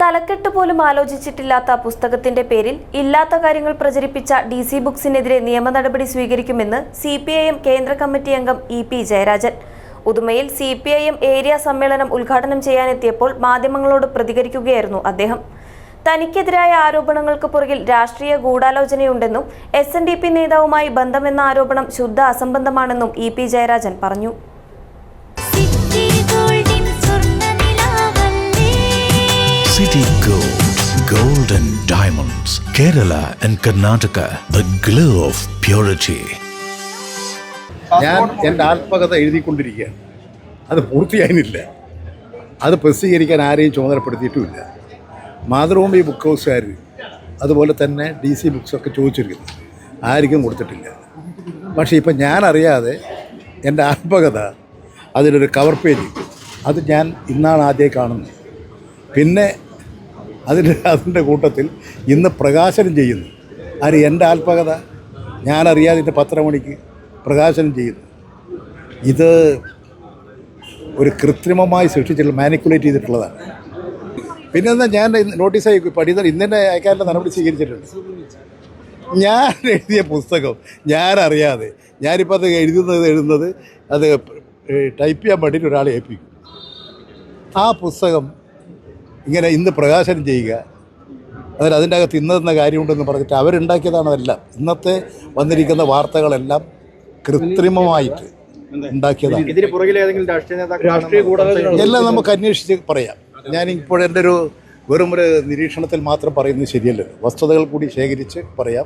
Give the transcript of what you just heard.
തലക്കെട്ട് പോലും ആലോചിച്ചിട്ടില്ലാത്ത പുസ്തകത്തിന്റെ പേരിൽ ഇല്ലാത്ത കാര്യങ്ങൾ പ്രചരിപ്പിച്ച ഡി സി ബുക്സിനെതിരെ നിയമ നടപടി സ്വീകരിക്കുമെന്ന് സി പി ഐ എം കേന്ദ്ര കമ്മിറ്റി അംഗം E P Jayarajan. ഉദുമയിൽ C P I M area സമ്മേളനം ഉദ്ഘാടനം ചെയ്യാനെത്തിയപ്പോൾ മാധ്യമങ്ങളോട് പ്രതികരിക്കുകയായിരുന്നു അദ്ദേഹം. തനിക്കെതിരായ ആരോപണങ്ങൾക്ക് പുറകിൽ രാഷ്ട്രീയ ഗൂഢാലോചനയുണ്ടെന്നും എസ് എൻ ഡി പി നേതാവുമായി ബന്ധമെന്ന ആരോപണം ശുദ്ധ അസംബന്ധമാണെന്നും ഇ പി ജയരാജൻ പറഞ്ഞു. City Gold, Gold and Diamonds, Kerala and Karnataka, the glow of purity. ഞാൻ എന്റെ ആത്മകഥ എഴുതിക്കൊണ്ടിരിക്കുകയാണ്. അത് പൂർത്തിയായിരുന്നില്ല അത് പ്രസിദ്ധീകരിക്കാൻ ആരെയും ചുമതലപ്പെടുത്തിയിട്ടുമില്ല. മാതൃഭൂമി ബുക്ക് ഹൗസുകാർ അതുപോലെ തന്നെ ഡി സി ബുക്സൊക്കെ ചോദിച്ചിരിക്കുന്നു. ആർക്കും കൊടുത്തിട്ടില്ല. പക്ഷേ ഇപ്പം ഞാൻ അറിയാതെ എന്റെ ആത്മകഥ അതിലൊരു കവർ പേജ് അത് ഞാൻ ഇന്നാണ് ആദ്യം കാണുന്നത്. പിന്നെ അതിന്റെ അതിന്റെ കൂട്ടത്തിൽ ഇന്ന് പ്രകാശനം ചെയ്യുന്നു. ആര് എന്റെ ആത്മകഥ ഞാനറിയാതെ ഇതിന്റെ പത്തര മണിക്ക് പ്രകാശനം ചെയ്യുന്നു. ഇത് ഒരു കൃത്രിമമായി സൃഷ്ടിച്ചിട്ടുള്ള മാനിക്കുലേറ്റ് ചെയ്തിട്ടുള്ളതാണ്. പിന്നെ എന്താ ഞാൻ നോട്ടീസ് അയക്കും പഠിത ഇന്നെ അയക്കാനുള്ള നടപടി സ്വീകരിച്ചിട്ടുണ്ട്. ഞാൻ എഴുതിയ പുസ്തകം ഞാനറിയാതെ ഞാനിപ്പോൾ അത് എഴുതുന്നത് എഴുതുന്നത് അത് ടൈപ്പ് ചെയ്യാൻ വേണ്ടിയിട്ട് ഒരാളെ ഏൽപ്പിക്കും. ആ പുസ്തകം ഇങ്ങനെ ഇന്ന് പ്രകാശനം ചെയ്യുക. അതിൽ അതിന്റെ അകത്ത് ഇന്നതെന്ന കാര്യമുണ്ടെന്ന് പറഞ്ഞിട്ട് അവരുണ്ടാക്കിയതാണ് അതെല്ലാം. ഇന്നത്തെ വന്നിരിക്കുന്ന വാർത്തകളെല്ലാം കൃത്രിമമായിട്ട് ഉണ്ടാക്കിയതാണ്. ഇതിന് പുറകിൽ ഏതെങ്കിലും രാഷ്ട്രീയ നേതാക്കൾ രാഷ്ട്രീയ എല്ലാം നമുക്ക് അന്വേഷിച്ച് പറയാം. ഞാൻ ഇപ്പോൾ എന്റെ ഒരു വെറും ഒരു നിരീക്ഷണത്തിൽ മാത്രം പറയുന്നത് ശരിയല്ലല്ലോ. വസ്തുതകൾ കൂടി ശേഖരിച്ച് പറയാം.